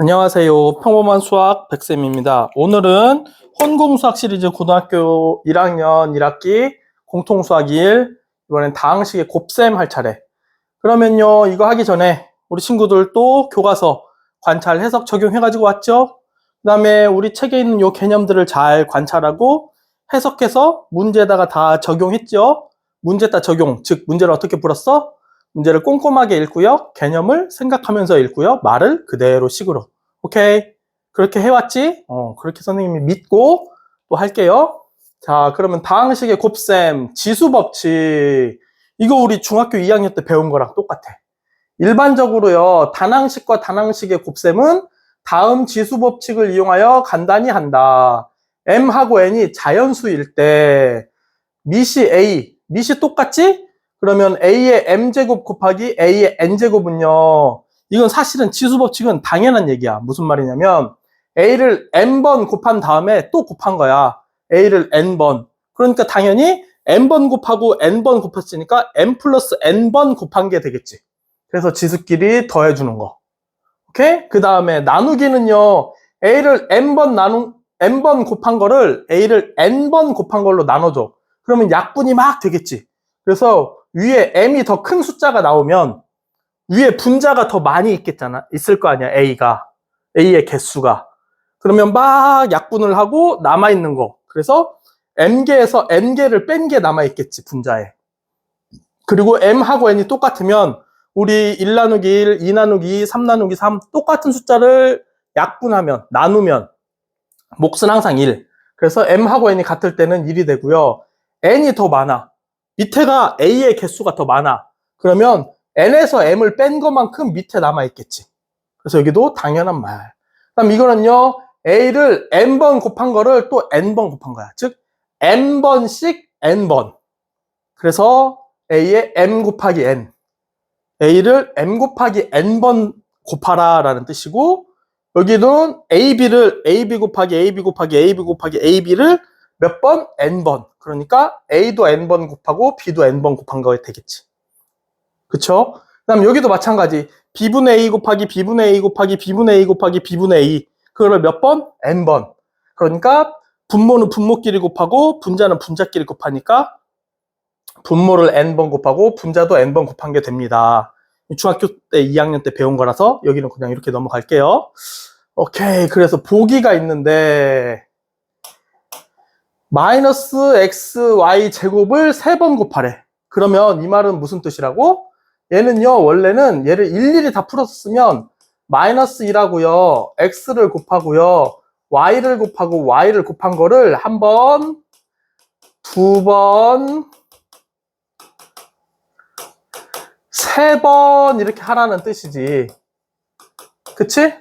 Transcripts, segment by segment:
안녕하세요. 평범한 수학 백쌤입니다. 오늘은 혼공수학 시리즈 고등학교 1학년 1학기 공통수학 2일 이번엔 다항식의 곱셈 할 차례. 그러면요 이거 하기 전에 우리 친구들 또 교과서 관찰 해석 적용해 가지고 왔죠? 그 다음에 우리 책에 있는 요 개념들을 잘 관찰하고 해석해서 문제에다가 다 적용했죠? 문제다 적용, 즉 문제를 어떻게 풀었어? 문제를 꼼꼼하게 읽고요. 개념을 생각하면서 읽고요. 말을 그대로 식으로. 오케이. 그렇게 해왔지? 어, 그렇게 선생님이 믿고 또 할게요. 자, 그러면 다항식의 곱셈, 지수법칙. 이거 우리 중학교 2학년 때 배운 거랑 똑같아. 일반적으로요, 단항식과 단항식의 곱셈은 다음 지수법칙을 이용하여 간단히 한다. m하고 n이 자연수일 때, 미시 a, 미시 똑같지? 그러면 a의 m제곱 곱하기 a의 n제곱은요. 이건 사실은 지수법칙은 당연한 얘기야. 무슨 말이냐면 a를 n번 곱한 다음에 또 곱한 거야. a를 n번. 그러니까 당연히 n번 곱하고 n번 곱했으니까 n 플러스 n번 곱한 게 되겠지. 그래서 지수끼리 더해주는 거. 오케이? 그 다음에 나누기는요. a를 n번 나누 n번 곱한 거를 a를 n번 곱한 걸로 나눠줘. 그러면 약분이 막 되겠지. 그래서 위에 m이 더 큰 숫자가 나오면 위에 분자가 더 많이 있겠잖아. 있을 거 아니야, a가. a의 개수가. 그러면 막 약분을 하고 남아있는 거. 그래서 m개에서 n개를 뺀 게 남아있겠지, 분자에. 그리고 m하고 n이 똑같으면 우리 1 나누기 1, 2 나누기 2, 3 나누기 3 똑같은 숫자를 약분하면, 나누면 몫은 항상 1. 그래서 m하고 n이 같을 때는 1이 되고요. n이 더 많아. 밑에가 a의 개수가 더 많아. 그러면 n에서 m을 뺀 것만큼 밑에 남아있겠지. 그래서 여기도 당연한 말. 그다음 이거는요, a를 n번 곱한 거를 또 n번 곱한 거야. 즉, n번씩 n번. 그래서 a의 m 곱하기 n. a를 m 곱하기 n번 곱하라 라는 뜻이고, 여기는 ab를 ab 곱하기 ab 곱하기 ab 곱하기 ab를 몇 번? n번. 그러니까 a도 n번 곱하고 b도 n번 곱한 거 되겠지. 그쵸? 그 다음 여기도 마찬가지. b분의 a 곱하기 b분의 a 곱하기 b분의 a 곱하기 b분의 a. 그거를 몇 번? n번. 그러니까 분모는 분모끼리 곱하고 분자는 분자끼리 곱하니까 분모를 n번 곱하고 분자도 n번 곱한 게 됩니다. 중학교 때 2학년 때 배운 거라서 여기는 그냥 이렇게 넘어갈게요. 오케이. 그래서 보기가 있는데 마이너스 xy 제곱을 세 번 곱하래. 그러면 이 말은 무슨 뜻이라고? 얘는요, 원래는 얘를 일일이 다 풀었으면 마이너스 2라고요, x를 곱하고요, y를 곱하고 y를 곱한 거를 한 번, 두 번, 세 번 이렇게 하라는 뜻이지. 그치?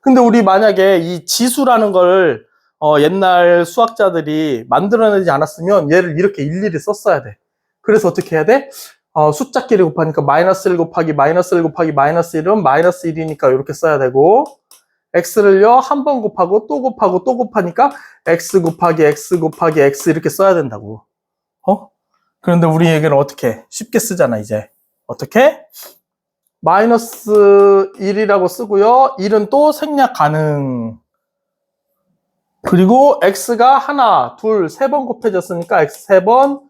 근데 우리 만약에 이 지수라는 걸 어, 옛날 수학자들이 만들어내지 않았으면 얘를 이렇게 일일이 썼어야 돼. 그래서 어떻게 해야 돼? 어, 숫자끼리 곱하니까 마이너스 1 곱하기 마이너스 1 곱하기 마이너스 1은 마이너스 1이니까 이렇게 써야 되고 x를요 한 번 곱하고 또 곱하고 또 곱하니까 x 곱하기 x 곱하기 x 이렇게 써야 된다고. 어? 그런데 우리에게는 어떻게? 쉽게 쓰잖아 이제. 어떻게? 마이너스 1이라고 쓰고요. 1은 또 생략 가능. 그리고 x가 하나, 둘, 세 번 곱해졌으니까 x 세 번,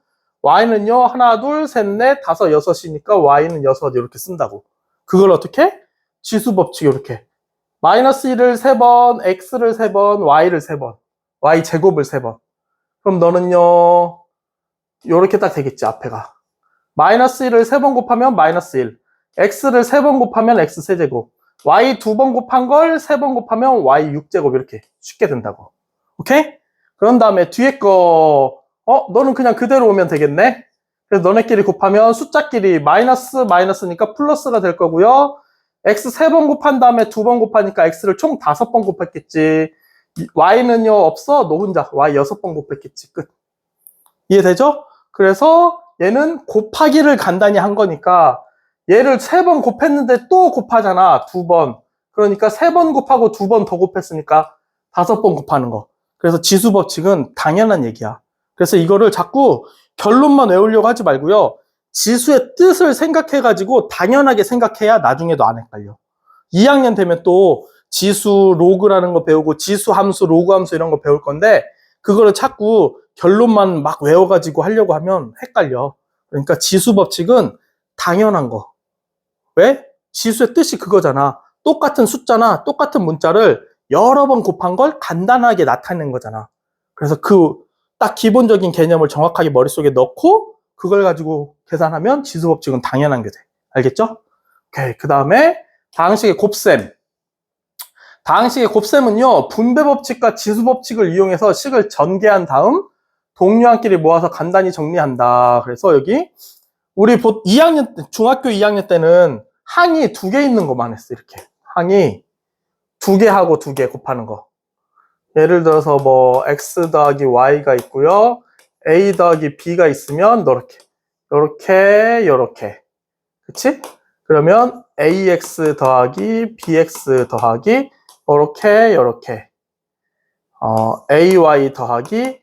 y는요 하나, 둘, 셋, 넷, 다섯, 여섯이니까 y는 여섯 이렇게 쓴다고. 그걸 어떻게? 지수 법칙 이렇게. 마이너스 1을 세 번, x를 세 번, y를 세 번, y 제곱을 세 번. 그럼 너는요 이렇게 딱 되겠지 앞에가. 마이너스 1을 세 번 곱하면 마이너스 1, x를 세 번 곱하면 x 세제곱, y 두 번 곱한 걸 세 번 곱하면 y 6제곱 이렇게 쉽게 된다고. 오케이? 그런 다음에 뒤에 거, 어, 너는 그냥 그대로 오면 되겠네? 그래서 너네끼리 곱하면 숫자끼리 마이너스, 마이너스니까 플러스가 될 거고요. x 세 번 곱한 다음에 두 번 곱하니까 x를 총 다섯 번 곱했겠지. y는요, 없어. 너 혼자 y 여섯 번 곱했겠지. 끝. 이해되죠? 그래서 얘는 곱하기를 간단히 한 거니까 얘를 세 번 곱했는데 또 곱하잖아. 두 번. 그러니까 세 번 곱하고 두 번 더 곱했으니까 다섯 번 곱하는 거. 그래서 지수 법칙은 당연한 얘기야. 그래서 이거를 자꾸 결론만 외우려고 하지 말고요. 지수의 뜻을 생각해가지고 당연하게 생각해야 나중에도 안 헷갈려. 2학년 되면 또 지수 로그라는 거 배우고 지수 함수, 로그 함수 이런 거 배울 건데 그거를 자꾸 결론만 막 외워가지고 하려고 하면 헷갈려. 그러니까 지수 법칙은 당연한 거. 왜? 지수의 뜻이 그거잖아. 똑같은 숫자나 똑같은 문자를 여러 번 곱한 걸 간단하게 나타내는 거잖아. 그래서 그 딱 기본적인 개념을 정확하게 머릿속에 넣고 그걸 가지고 계산하면 지수 법칙은 당연한 게 돼. 알겠죠? 오케이. 그 다음에 다항식의 곱셈. 다항식의 곱셈은요, 분배 법칙과 지수 법칙을 이용해서 식을 전개한 다음 동료한끼리 모아서 간단히 정리한다. 그래서 여기 우리 보 2학년 때, 중학교 2학년 때는 항이 두 개 있는 것만 했어. 이렇게. 항이 두 개 하고 두 개 곱하는 거. 예를 들어서 뭐 x 더하기 y가 있고요. a 더하기 b가 있으면 이렇게. 요렇게 요렇게. 그치? 그러면 ax 더하기 bx 더하기 요렇게 요렇게. 어, ay 더하기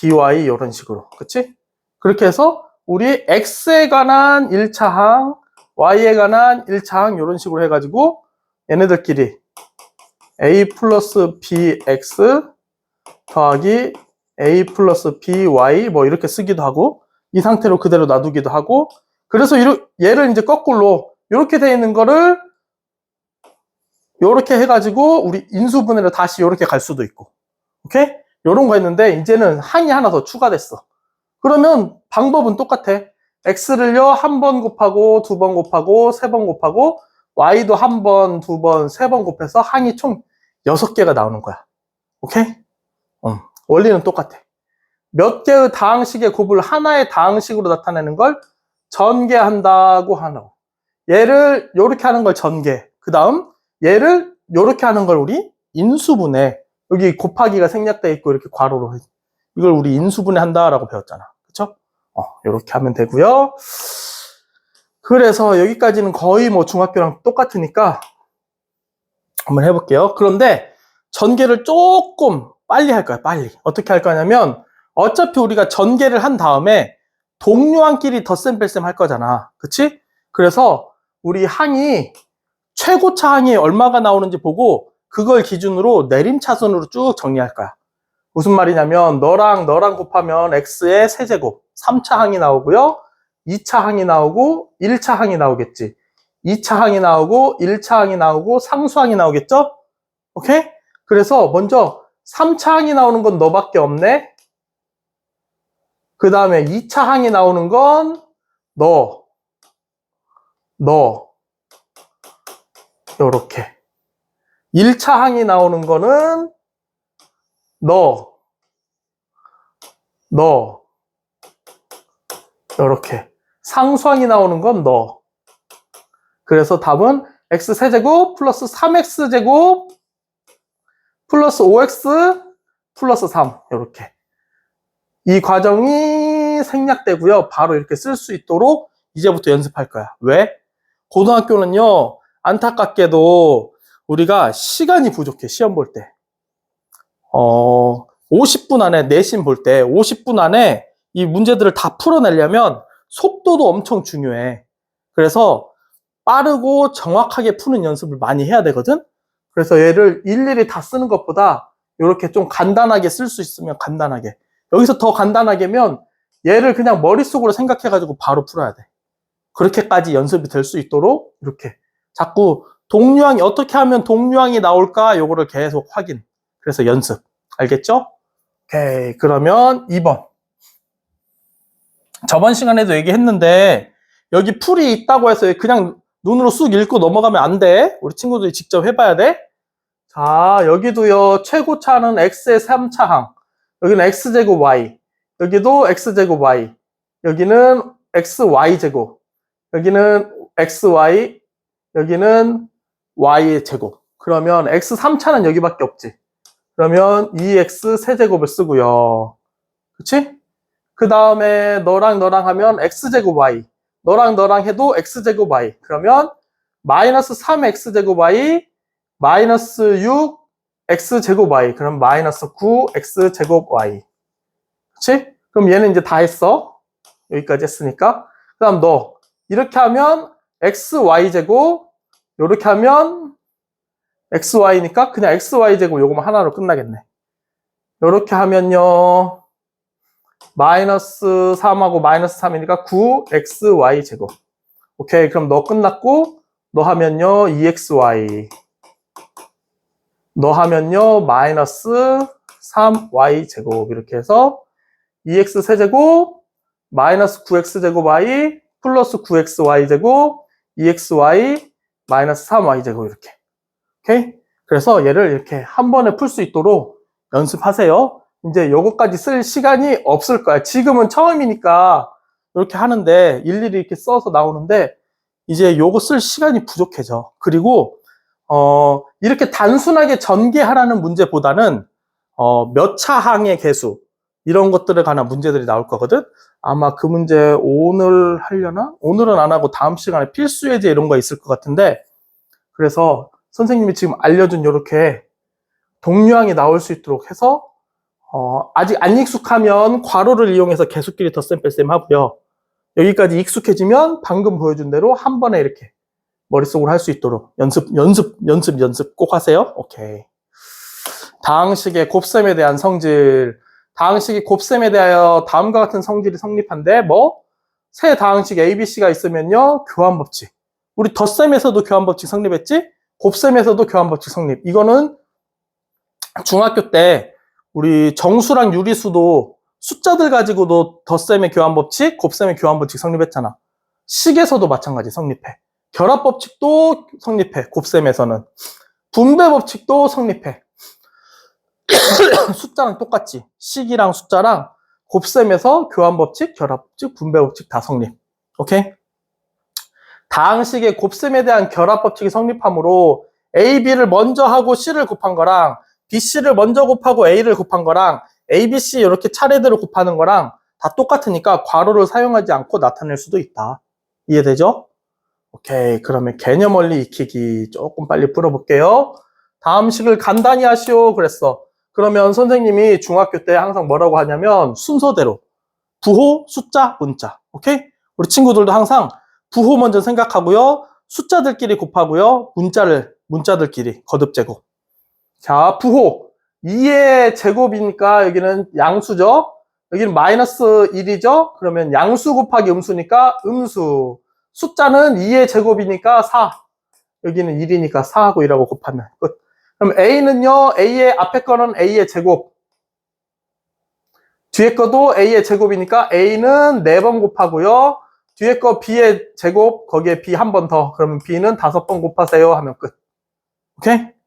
by 이런 식으로. 그치? 그렇게 해서 우리 x에 관한 1차 항, y에 관한 1차 항 이런 식으로 해가지고 얘네들끼리 a 플러스 bx 더하기 a 플러스 by 뭐 이렇게 쓰기도 하고 이 상태로 그대로 놔두기도 하고 그래서 이르- 얘를 이제 거꾸로 이렇게 돼 있는 거를 이렇게 해가지고 우리 인수분해를 다시 이렇게 갈 수도 있고. 오케이? 요런 거 했는데 이제는 항이 하나 더 추가됐어. 그러면 방법은 똑같아. X를요 한 번 곱하고 두 번 곱하고 세 번 곱하고 y도 한 번, 두 번, 세 번 곱해서 항이 총 여섯 개가 나오는 거야. 오케이? 어, 원리는 똑같아. 몇 개의 다항식의 곱을 하나의 다항식으로 나타내는 걸 전개한다고 거. 얘를 요렇게 하는 걸 전개. 그 다음 얘를 요렇게 하는 걸 우리 인수분해. 여기 곱하기가 생략돼 있고 이렇게 괄호로 해. 이걸 우리 인수분해 한다라고 배웠잖아. 그쵸? 어, 요렇게 하면 되고요. 그래서 여기까지는 거의 뭐 중학교랑 똑같으니까 한번 해볼게요. 그런데 전개를 조금 빨리 할 거야, 빨리. 어떻게 할 거냐면 어차피 우리가 전개를 한 다음에 동료한끼리 덧셈 뺄셈 할 거잖아. 그치? 그래서 우리 항이 최고차 항이 얼마가 나오는지 보고 그걸 기준으로 내림차순으로 쭉 정리할 거야. 무슨 말이냐면 너랑 너랑 곱하면 x의 세제곱 3차 항이 나오고요. 2차 항이 나오고 1차 항이 나오겠지. 2차 항이 나오고 1차 항이 나오고 상수항이 나오겠죠? 오케이? 그래서 먼저 3차 항이 나오는 건 너밖에 없네. 그 다음에 2차 항이 나오는 건 너, 너, 요렇게. 1차 항이 나오는 거는 너, 너, 요렇게. 상수항이 나오는 건 너. 그래서 답은 x 세제곱 플러스 3x 제곱 플러스 5x 플러스 3 이렇게 이 과정이 생략되고요. 바로 이렇게 쓸 수 있도록 이제부터 연습할 거야. 왜? 고등학교는요. 안타깝게도 우리가 시간이 부족해. 시험 볼 때. 어, 50분 안에 내신 볼 때 50분 안에 이 문제들을 다 풀어내려면 속도도 엄청 중요해. 그래서 빠르고 정확하게 푸는 연습을 많이 해야 되거든? 그래서 얘를 일일이 다 쓰는 것보다 이렇게 좀 간단하게 쓸 수 있으면 간단하게. 여기서 더 간단하게면 얘를 그냥 머릿속으로 생각해가지고 바로 풀어야 돼. 그렇게까지 연습이 될 수 있도록 이렇게 자꾸 동류항이 어떻게 하면 동류항이 나올까 요거를 계속 확인. 그래서 연습. 알겠죠? 오케이. 그러면 2번. 저번 시간에도 얘기했는데 여기 풀이 있다고 해서 그냥 눈으로 쑥 읽고 넘어가면 안 돼. 우리 친구들이 직접 해봐야 돼. 자, 여기도요. 최고차는 x의 3차 항. 여기는 x제곱 y. 여기도 x제곱 y. 여기는 xy제곱. 여기는 xy. 여기는 y의 제곱. 그러면 x 3차는 여기밖에 없지. 그러면 2x 세제곱을 쓰고요. 그치? 그 다음에 너랑 너랑 하면 x제곱 y. 너랑 너랑 해도 x제곱 y. 그러면 마이너스 3x제곱 y 마이너스 6 x제곱 y. 그럼 마이너스 9 x제곱 y. 그치? 그럼 얘는 이제 다 했어. 여기까지 했으니까. 그 다음 너. 이렇게 하면 xy제곱. 이렇게 하면 xy니까 그냥 xy제곱 요거만 하나로 끝나겠네. 이렇게 하면요. 마이너스 3하고 마이너스 3이니까 9xy제곱. 오케이. 그럼 너 끝났고, 너 하면요. 2xy. 너 하면요. 마이너스 3y제곱. 이렇게 해서 2x 세제곱, 마이너스 9x제곱 y, 플러스 9xy제곱, 2xy, 마이너스 3y제곱. 이렇게. 오케이? 그래서 얘를 이렇게 한 번에 풀 수 있도록 연습하세요. 이제 요거까지 쓸 시간이 없을 거야. 지금은 처음이니까 이렇게 하는데 일일이 이렇게 써서 나오는데 이제 요거 쓸 시간이 부족해져. 그리고 어 이렇게 단순하게 전개하라는 문제보다는 어 몇 차 항의 개수 이런 것들에 관한 문제들이 나올 거거든. 아마 그 문제 오늘 하려나? 오늘은 안 하고 다음 시간에 필수 예제 이런 거 있을 것 같은데 그래서 선생님이 지금 알려준 이렇게 동류항이 나올 수 있도록 해서 어, 아직 안 익숙하면 괄호를 이용해서 계속끼리 덧셈 뺄셈 하고요. 여기까지 익숙해지면 방금 보여준 대로 한 번에 이렇게 머릿속으로 할 수 있도록 연습, 연습, 연습, 연습 꼭 하세요. 오케이. 다항식의 곱셈에 대한 성질. 다항식이 곱셈에 대하여 다음과 같은 성질이 성립한데 뭐? 세 다항식 A, B, C가 있으면요. 교환 법칙. 우리 덧셈에서도 교환 법칙 성립했지? 곱셈에서도 교환 법칙 성립. 이거는 중학교 때 우리 정수랑 유리수도 숫자들 가지고도 덧셈의 교환법칙, 곱셈의 교환법칙 성립했잖아. 식에서도 마찬가지 성립해. 결합법칙도 성립해. 곱셈에서는. 분배법칙도 성립해. 숫자랑 똑같지. 식이랑 숫자랑 곱셈에서 교환법칙, 결합법칙, 분배법칙 다 성립. 오케이? 다항식의 곱셈에 대한 결합법칙이 성립하므로 A, B를 먼저 하고 C를 곱한 거랑 BC를 먼저 곱하고 A를 곱한 거랑 ABC 이렇게 차례대로 곱하는 거랑 다 똑같으니까 괄호를 사용하지 않고 나타낼 수도 있다. 이해되죠? 오케이. 그러면 개념 원리 익히기 조금 빨리 풀어볼게요. 다음 식을 간단히 하시오. 그랬어. 그러면 선생님이 중학교 때 항상 뭐라고 하냐면 순서대로 부호, 숫자, 문자. 오케이? 우리 친구들도 항상 부호 먼저 생각하고요. 숫자들끼리 곱하고요. 문자를 문자들끼리 거듭 제곱. 자, 부호. 2의 제곱이니까 여기는 양수죠? 여기는 마이너스 1이죠? 그러면 양수 곱하기 음수니까 음수. 숫자는 2의 제곱이니까 4. 여기는 1이니까 4하고 1하고 곱하면 끝. 그럼 A는요, A의 앞에 거는 A의 제곱. 뒤에 거도 A의 제곱이니까 A는 4번 곱하고요. 뒤에 거 B의 제곱, 거기에 B 한 번 더. 그러면 B는 5번 곱하세요. 하면 끝. 오케이?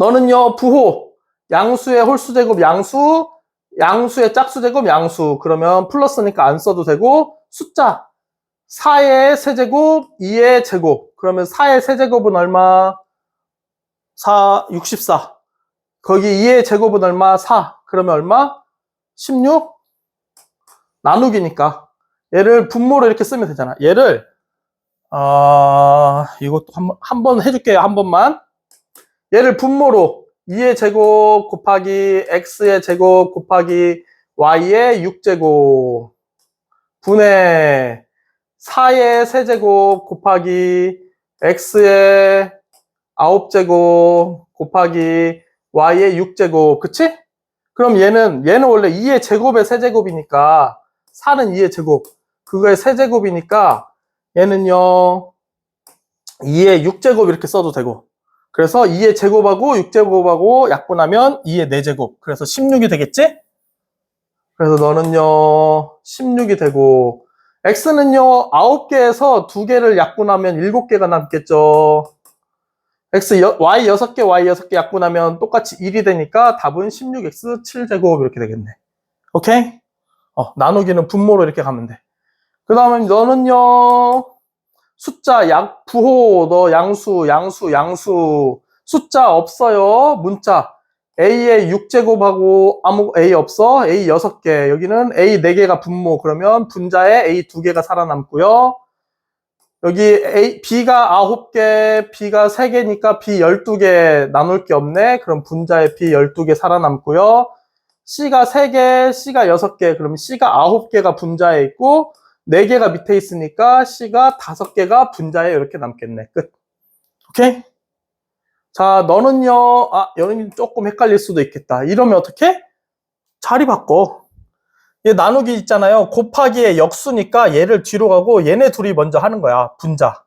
너는요, 부호. 양수의 홀수 제곱 양수, 양수의 짝수 제곱 양수. 그러면 플러스니까 안 써도 되고, 숫자. 4의 세제곱, 2의 제곱. 그러면 4의 세제곱은 얼마? 4, 64. 거기 2의 제곱은 얼마? 4. 그러면 얼마? 16? 나누기니까. 얘를 분모로 이렇게 쓰면 되잖아. 얘를, 어, 이것도 한 번, 한번 해줄게요. 한 번만. 얘를 분모로 2의 제곱 곱하기 x의 제곱 곱하기 y의 6제곱 분의 4의 세제곱 곱하기 x의 9제곱 곱하기 y의 6제곱. 그치? 그럼 얘는 얘는 원래 2의 제곱의 세제곱이니까 4는 2의 제곱. 그거의 세제곱이니까 얘는요 2의 6제곱 이렇게 써도 되고 그래서 2의 제곱하고 6제곱하고 약분하면 2의 4제곱. 그래서 16이 되겠지? 그래서 너는요, 16이 되고, x는요, 9개에서 2개를 약분하면 7개가 남겠죠. x, 여, y 6개, y 6개 약분하면 똑같이 1이 되니까 답은 16x 7제곱 이렇게 되겠네. 오케이? 어, 나누기는 분모로 이렇게 가면 돼. 그 다음에 너는요, 숫자 약 부호 너 양수 양수 양수. 숫자 없어요. 문자. A의 6제곱하고 아무 a 없어? A 6개. 여기는 a 4개가 분모. 그러면 분자에 a 2개가 살아남고요. 여기 a b가 9개 b가 3개니까 b 12개 나눌 게 없네. 그럼 분자에 b 12개 살아남고요. C가 3개 c가 6개. 그럼 c가 9개가 분자에 있고 4개가 밑에 있으니까 C가 5개가 분자에 이렇게 남겠네. 끝. 오케이? 자, 너는요, 아, 여러분 조금 헷갈릴 수도 있겠다. 이러면 어떻게? 자리 바꿔. 얘 나누기 있잖아요. 곱하기의 역수니까 얘를 뒤로 가고 얘네 둘이 먼저 하는 거야. 분자.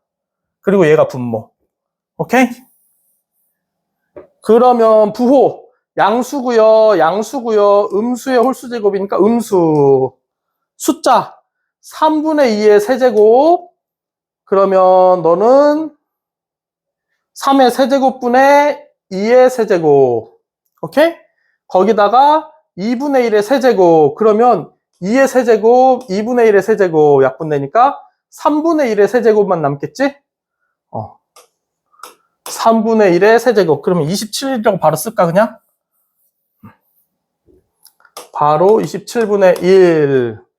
그리고 얘가 분모. 오케이? 그러면 부호. 양수고요. 양수고요. 음수의 홀수 제곱이니까 음수. 숫자. 3분의 2의 세제곱. 그러면 너는 3의 세제곱분의 2의 세제곱. 오케이? 거기다가 2분의 1의 세제곱. 그러면 2의 세제곱, 2분의 1의 세제곱 약분되니까 3분의 1의 세제곱만 남겠지? 어. 3분의 1의 세제곱. 그러면 27이라고 바로 쓸까, 그냥? 바로 27분의 1.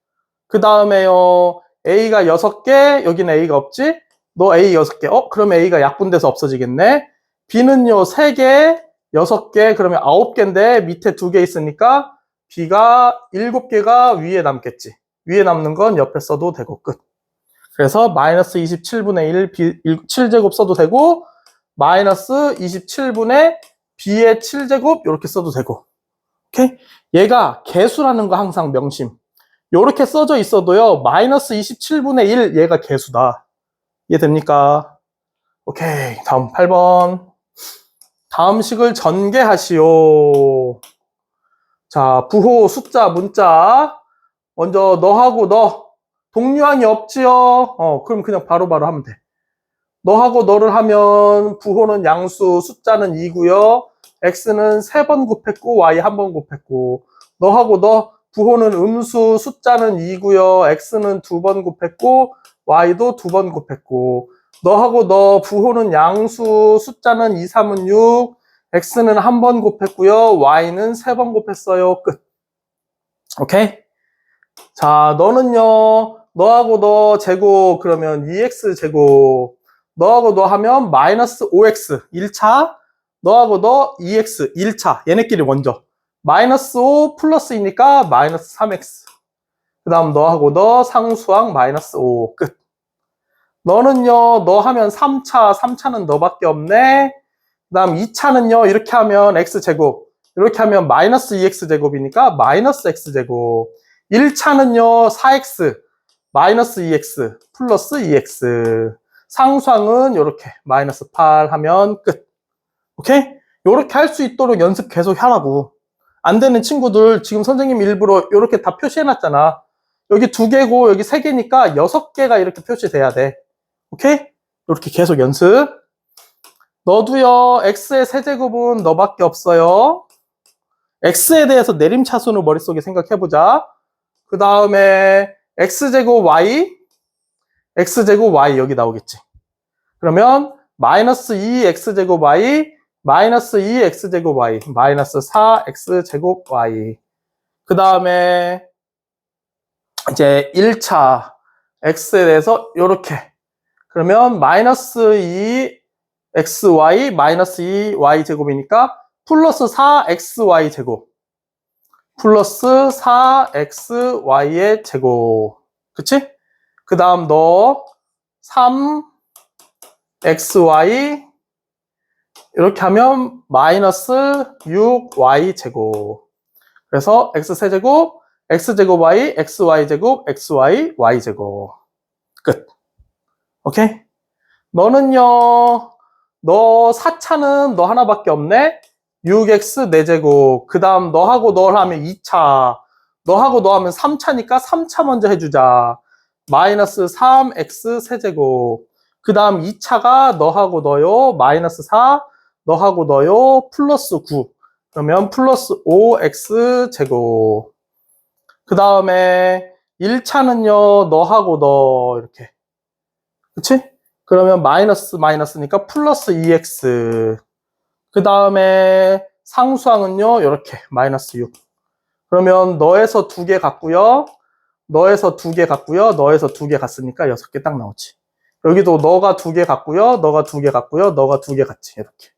그 다음에요. A가 6개, 여기는 A가 없지? 너 A 6개. 어? 그러면 A가 약분돼서 없어지겠네. B는요, 3개, 6개, 그러면 9개인데 밑에 2개 있으니까 B가 7개가 위에 남겠지. 위에 남는 건 옆에 써도 되고 끝. 그래서 마이너스 27분의 1, B, 7제곱 써도 되고 마이너스 27분의 B의 7제곱 이렇게 써도 되고 오케이? 얘가 개수라는 거 항상 명심. 이렇게 써져 있어도요. 마이너스 27분의 1 얘가 개수다. 이해됩니까? 오케이. 다음 8번. 다음 식을 전개하시오. 자, 부호, 숫자, 문자. 먼저 너하고 너. 동류항이 없지요? 어, 그럼 그냥 바로바로 하면 돼. 너하고 너를 하면 부호는 양수, 숫자는 2고요. x는 3번 곱했고 y 한 번 곱했고 너하고 너 부호는 음수, 숫자는 2고요. x는 두 번 곱했고 y도 두 번 곱했고 너하고 너 부호는 양수, 숫자는 2, 3은 6, x는 한 번 곱했고요. y는 세 번 곱했어요. 끝. 오케이? 자, 너는요. 너하고 너 제곱 그러면 2x 제곱 너하고 너 하면 마이너스 5x 1차 너하고 너 2x 1차 얘네끼리 먼저 마이너스 5 플러스이니까 마이너스 3x 그 다음 너하고 너 상수항 마이너스 5 끝. 너는요 너 하면 3차 3차는 너밖에 없네. 그 다음 2차는요 이렇게 하면 x제곱. 이렇게 하면 마이너스 2x제곱이니까 마이너스 x제곱. 1차는요 4x 마이너스 2x 플러스 2x 상수항은 이렇게 마이너스 8 하면 끝. 오케이? 이렇게 할 수 있도록 연습 계속 하라고 안 되는 친구들 지금 선생님 일부러 이렇게 다 표시해놨잖아. 여기 두 개고 여기 세 개니까 여섯 개가 이렇게 표시돼야 돼. 오케이? 이렇게 계속 연습. 너도요 x의 세제곱은 너밖에 없어요. X에 대해서 내림차순을 머릿속에 생각해보자. 그 다음에 x제곱 y x제곱 y 여기 나오겠지. 그러면 마이너스 2x제곱 y 마이너스 2x제곱 y 마이너스 4x제곱 y 그 다음에 이제 1차 x에 대해서 이렇게. 그러면 마이너스 2xy 마이너스 2y제곱이니까 플러스 4xy 제곱. 플러스 4xy의 제곱. 그치? 그 다음 너 3xy 이렇게 하면 마이너스 6y 제곱. 그래서 x 세제곱 x제곱 y xy 제곱 xy y 제곱. 끝. 오케이? 너는요 너 4차는 너 하나밖에 없네? 6x 4제곱. 그 다음 너하고 널 하면 2차. 너하고 너 하면 3차니까 3차 먼저 해주자. 마이너스 3x 세제곱. 그 다음 2차가 너하고 너요. 마이너스 4 너하고 너요 플러스 9 그러면 플러스 5x 제곱. 그 다음에 1차는요 너하고 너 이렇게. 그치? 그러면 마이너스 마이너스니까 플러스 2x 그 다음에 상수항은요 이렇게 마이너스 6 그러면 너에서 두개 같고요 너에서 두개 같고요 너에서 두개 같으니까 여섯 개 딱 나오지. 여기도 너가 두개 같고요 너가 두개 같고요 너가 두개 같지 이렇게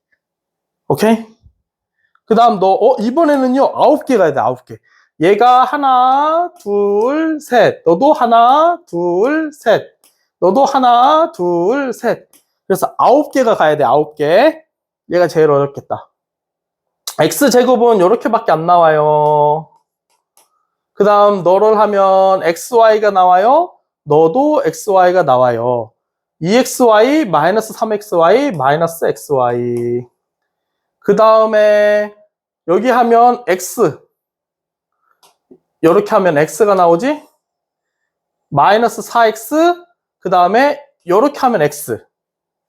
오케이? 그 다음 너, 어, 이번에는요, 아홉 개 가야 돼, 아홉 개. 얘가 하나, 둘, 셋. 너도 하나, 둘, 셋. 너도 하나, 둘, 셋. 그래서 아홉 개가 가야 돼, 아홉 개. 얘가 제일 어렵겠다. x제곱은 이렇게밖에 안 나와요. 그 다음 너를 하면 xy가 나와요. 너도 xy가 나와요. 2xy 마이너스 3xy 마이너스 xy 그 다음에 여기 하면 x. 이렇게 하면 x가 나오지? 마이너스 4x 그 다음에 이렇게 하면 x.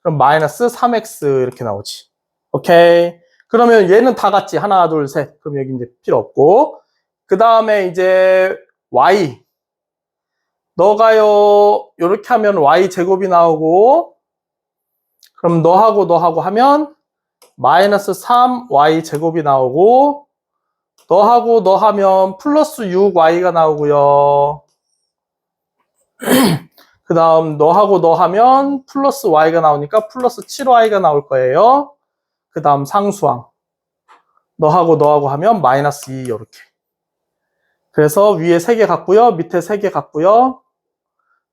그럼 마이너스 3x 이렇게 나오지. 오케이. 그러면 얘는 다 같지 하나 둘 셋. 그럼 여기 이제 필요 없고. 그 다음에 이제 y. 너가요. 이렇게 하면 y 제곱이 나오고 그럼 너하고 너하고 하면 마이너스 3y 제곱이 나오고 너하고 너 하면 플러스 6y가 나오고요. 그 다음 너하고 너 하면 플러스 y가 나오니까 플러스 7y가 나올 거예요. 그 다음 상수항. 너하고 너하고 하면 마이너스 2 이렇게. 그래서 위에 3개 같고요. 밑에 3개 같고요.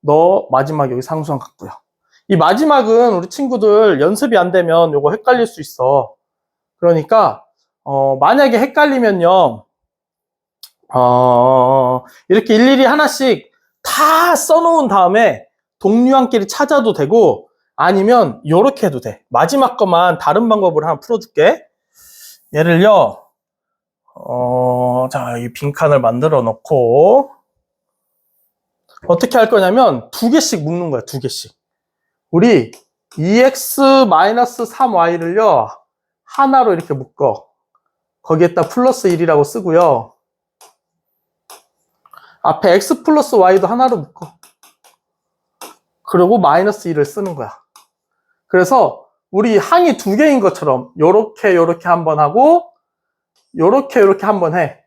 너 마지막 여기 상수항 같고요 이 마지막은 우리 친구들 연습이 안 되면 요거 헷갈릴 수 있어 그러니까 어, 만약에 헷갈리면요 어, 이렇게 일일이 하나씩 다 써놓은 다음에 동류한끼리 찾아도 되고 아니면 이렇게 해도 돼. 마지막 것만 다른 방법으로 하나 풀어줄게. 얘를요, 어, 자, 이 빈칸을 만들어 놓고 어떻게 할 거냐면 두 개씩 묶는 거야, 두 개씩. 우리 2x-3y를요, 하나로 이렇게 묶어. 거기에다 플러스 1이라고 쓰고요. 앞에 x 플러스 y도 하나로 묶어. 그리고 마이너스 1을 쓰는 거야. 그래서 우리 항이 두 개인 것처럼 요렇게 요렇게 한번 하고 요렇게 요렇게 한번 해.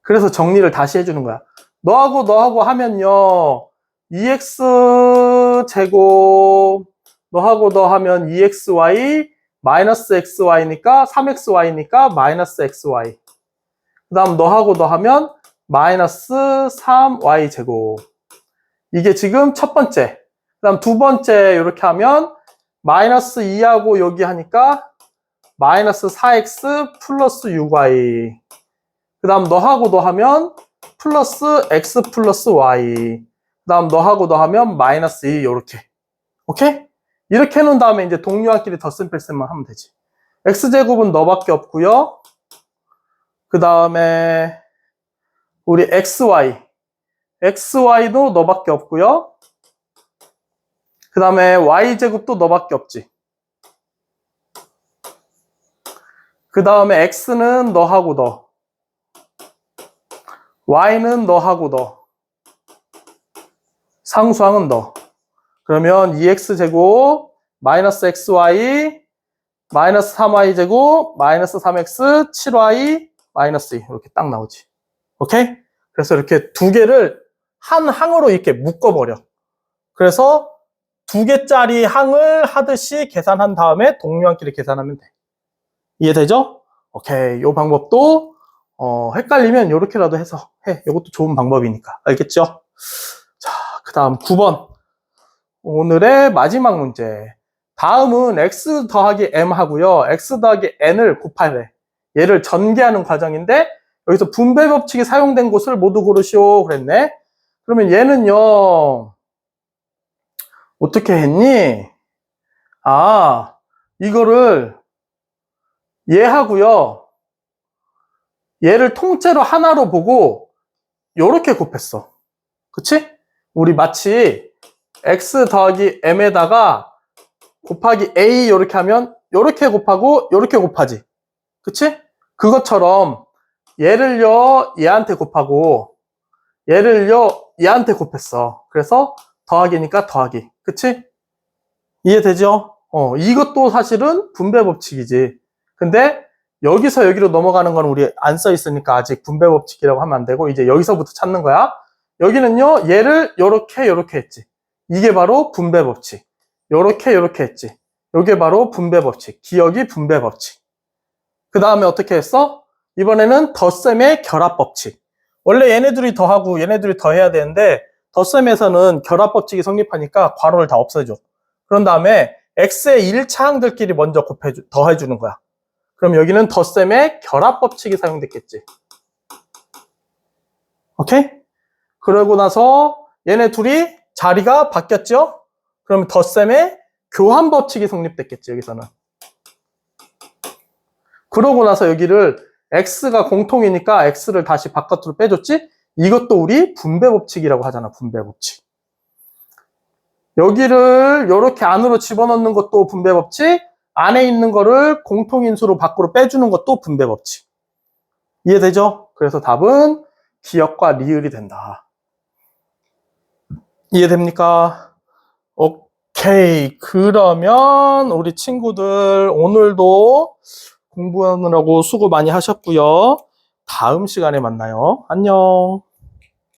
그래서 정리를 다시 해주는 거야. 너하고 너하고 하면요. 2x 제곱 너하고 너 하면 2xy 마이너스 xy니까 3xy니까 마이너스 xy 그 다음 너하고 너 하면 마이너스 3y 제곱. 이게 지금 첫 번째. 그 다음 두 번째 이렇게 하면 마이너스 2하고 여기 하니까 마이너스 4x 플러스 6y 그 다음 너하고 너 하면 플러스 x 플러스 y 그 다음 너하고 너 하면 마이너스 2 이렇게. 오케이? 이렇게 해놓은 다음에 이제 동류한끼리 덧셈 뺄셈만 하면 되지. x제곱은 너밖에 없고요. 그 다음에 우리 xy. xy도 너밖에 없고요. 그 다음에 y제곱도 너밖에 없지. 그 다음에 x는 너하고 너. y는 너하고 너 상수항은 너. 그러면 2x제곱 마이너스 xy 마이너스 3y제곱 마이너스 3x 7y 마이너스 2 이렇게 딱 나오지. 오케이? 그래서 이렇게 두 개를 한 항으로 이렇게 묶어버려. 그래서 두 개짜리 항을 하듯이 계산한 다음에 동류한끼리 계산하면 돼. 이해되죠? 오케이. 이 방법도 어, 헷갈리면 이렇게라도 해서 해. 이것도 좋은 방법이니까. 알겠죠? 자, 그 다음 9번 오늘의 마지막 문제. 다음은 x 더하기 m 하고요. x 더하기 n을 곱하래. 얘를 전개하는 과정인데 여기서 분배 법칙이 사용된 곳을 모두 고르시오 그랬네. 그러면 얘는요. 어떻게 했니? 아, 이거를 얘하고요. 얘를 통째로 하나로 보고 요렇게 곱했어. 그치? 우리 마치 x 더하기 m에다가 곱하기 a 이렇게 하면 이렇게 곱하고 이렇게 곱하지. 그치? 그것처럼 얘를요 얘한테 곱하고 얘를요 얘한테 곱했어. 그래서 더하기니까 더하기. 그치? 이해되죠? 어, 이것도 사실은 분배 법칙이지. 근데 여기서 여기로 넘어가는 건 우리 안 써 있으니까 아직 분배 법칙이라고 하면 안 되고 이제 여기서부터 찾는 거야. 여기는요 얘를 요렇게 요렇게 했지. 이게 바로 분배 법칙. 요렇게 요렇게 했지. 요게 바로 분배 법칙. 기억이 분배 법칙. 그 다음에 어떻게 했어? 이번에는 덧셈의 결합 법칙. 원래 얘네들이 더하고 얘네들이 더해야 되는데 덧셈에서는 결합 법칙이 성립하니까 괄호를 다 없애줘. 그런 다음에 x의 1차항들끼리 먼저 곱해주, 더해주는 거야. 그럼 여기는 덧셈의 결합 법칙이 사용됐겠지. 오케이? 그러고 나서 얘네 둘이 자리가 바뀌었죠? 그럼 덧셈의 교환 법칙이 성립됐겠지, 여기서는. 그러고 나서 여기를 x가 공통이니까 x를 다시 바깥으로 빼줬지? 이것도 우리 분배 법칙이라고 하잖아, 분배 법칙. 여기를 이렇게 안으로 집어넣는 것도 분배 법칙, 안에 있는 거를 공통인수로 밖으로 빼주는 것도 분배 법칙. 이해되죠? 그래서 답은 기역과 리을이 된다. 이해됩니까? 오케이. 그러면 우리 친구들 오늘도 공부하느라고 수고 많이 하셨고요. 다음 시간에 만나요. 안녕.